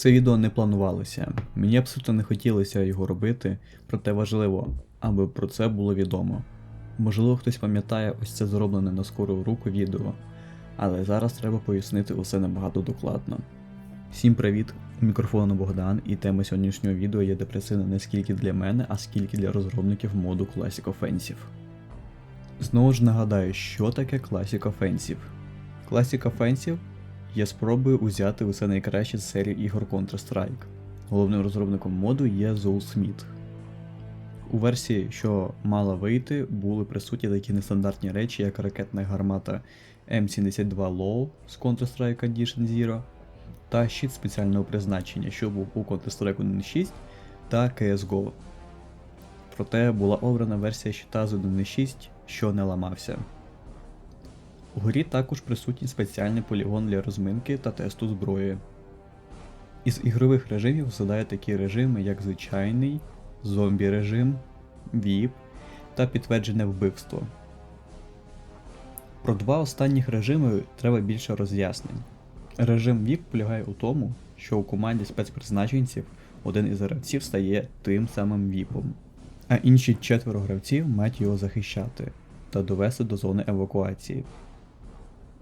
Це відео не планувалося. Мені абсолютно не хотілося його робити, проте важливо, аби про це було відомо. Можливо, хтось пам'ятає ось це зроблене на скору руку відео, але зараз треба пояснити усе набагато докладно. Всім привіт! У мікрофону Богдан, і тема сьогоднішнього відео є депресивна не скільки для мене, а скільки для розробників моду Classic Offensive. Знову ж нагадаю, що таке Classic Offensive. Classic Offensive є спробою узяти усе найкраще з серії ігор Counter-Strike. Головним розробником моду є Зоул Сміт. У версії, що мала вийти, були присутні такі нестандартні речі, як ракетна гармата М72 Low з Counter-Strike Edition Zero та щит спеціального призначення, що був у Counter-Strike 1.6 та CSGO. Проте була обрана версія щита з 1.6, що не ламався. У грі також присутній спеціальний полігон для розминки та тесту зброї. Із ігрових режимів згадають такі режими, як звичайний, зомбі режим, VIP та підтверджене вбивство. Про два останніх режими треба більше роз'яснень. Режим VIP полягає у тому, що у команді спецпризначенців один із гравців стає тим самим VIP, а інші четверо гравців мають його захищати та довести до зони евакуації.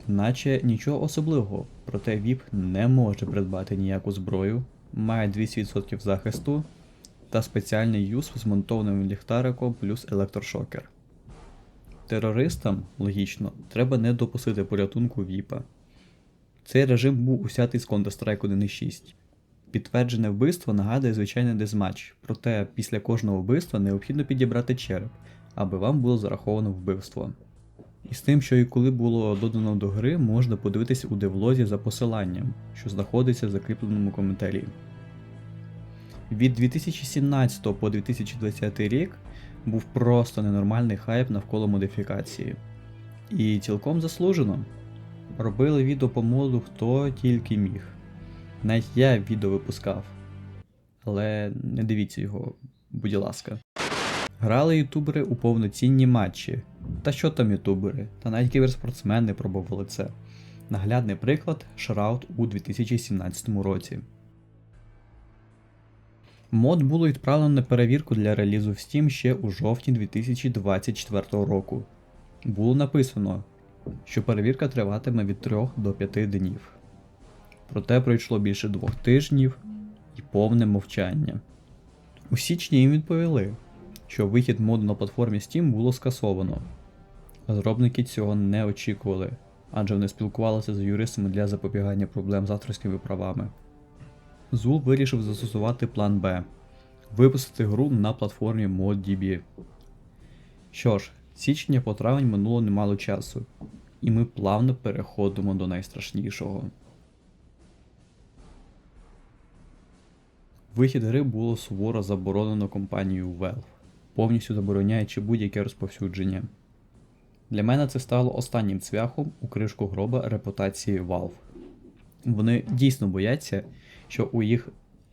Наче нічого особливого, проте VIP не може придбати ніяку зброю, має 200% захисту та спеціальний юз з монтованим ліхтариком плюс електрошокер. Терористам, логічно, треба не допустити порятунку VIP. Цей режим був усятий з Counter-Strike 1.6. Підтверджене вбивство нагадує звичайний дезматч, проте після кожного вбивства необхідно підібрати череп, аби вам було зараховано вбивство. І з тим, що і коли було додано до гри, можна подивитись у девлозі за посиланням, що знаходиться в закріпленому коментарі. Від 2017 по 2020 рік був просто ненормальний хайп навколо модифікації. І цілком заслужено. Робили відео по моду хто тільки міг. Навіть я відео випускав. Але не дивіться його, будь ласка. Грали ютубери у повноцінні матчі. Та що там ютубери? Та навіть кіберспортсмени пробували це. Наглядний приклад Shroud у 2017 році. Мод було відправлено на перевірку для релізу в Steam ще у жовтні 2024 року. Було написано, що перевірка триватиме від 3 до 5 днів. Проте пройшло більше двох тижнів і повне мовчання. У січні їм відповіли, що вихід моду на платформі Steam було скасовано. Розробники цього не очікували, адже вони спілкувалися з юристами для запобігання проблем з авторськими правами. Зул вирішив застосувати план Б випустити гру на платформі ModDB. Що ж, січня по травень минуло немало часу, і ми плавно переходимо до найстрашнішого. Вихід гри було суворо заборонено компанією Valve, повністю забороняючи будь-яке розповсюдження. Для мене це стало останнім цвяхом у кришку гроба репутації Valve. Вони дійсно бояться, що у їх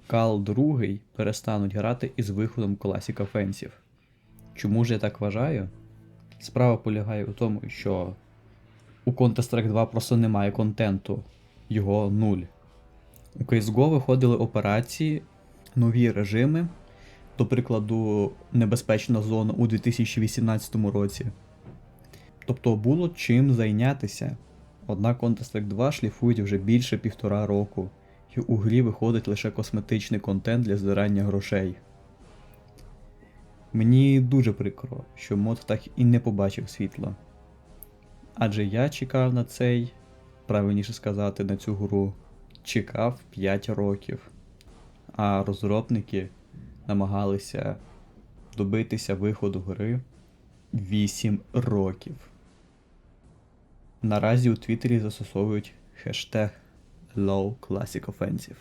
Кал 2 перестануть грати із виходом Classic Offensive. Чому ж я так вважаю? Справа полягає у тому, що у Counter-Strike 2 просто немає контенту, його нуль. У CSGO виходили операції, нові режими, до прикладу, Небезпечна зона у 2018 році. Тобто було чим зайнятися. Однак Counter-Strike 2 шліфують вже більше півтора року, і у грі виходить лише косметичний контент для збирання грошей. Мені дуже прикро, що мод так і не побачив світла. Адже я чекав на цей, правильніше сказати, на цю гру, чекав 5 років, а розробники намагалися добитися виходу гри 8 років. Наразі у Твіттері застосовують хештег Low Classic Offensive.